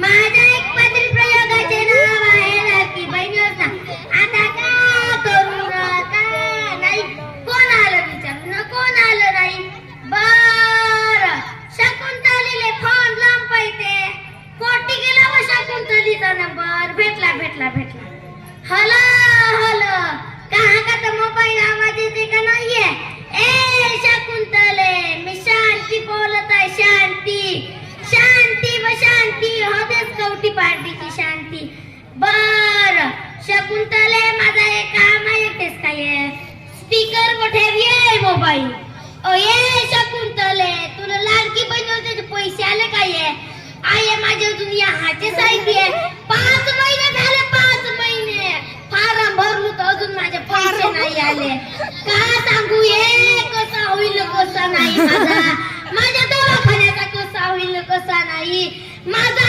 माझ्या एक पत्र प्रयोगाचे नाव आहे लाडकी बहीण योजना. आता का करू नका? नाही कोण आलं विचार? न कोण आलं नाही? बर. शकुंतलीले फोन लांब पाहिजे. कोटी गेला व शकुंतलीचा नंबर भेटला भेटला भेटला. Hello hello? शांती होतेच कवटी पार्टीची शांती. बर शकुंतले माझा एक काम आहे तेच काय स्पीकर वर ठेव ये मोबाईल ओ ये शकुंतले तुला लाडकी बनवते पैसे आले काय आहे? माझ्या अजून या हाचे साहित्य पाच महिने झाले पाच महिने. फारम भरलो तर अजून माझे पैसे नाही आले. का सांगू ये कसा होईल कसा नाही माझा नाही माझा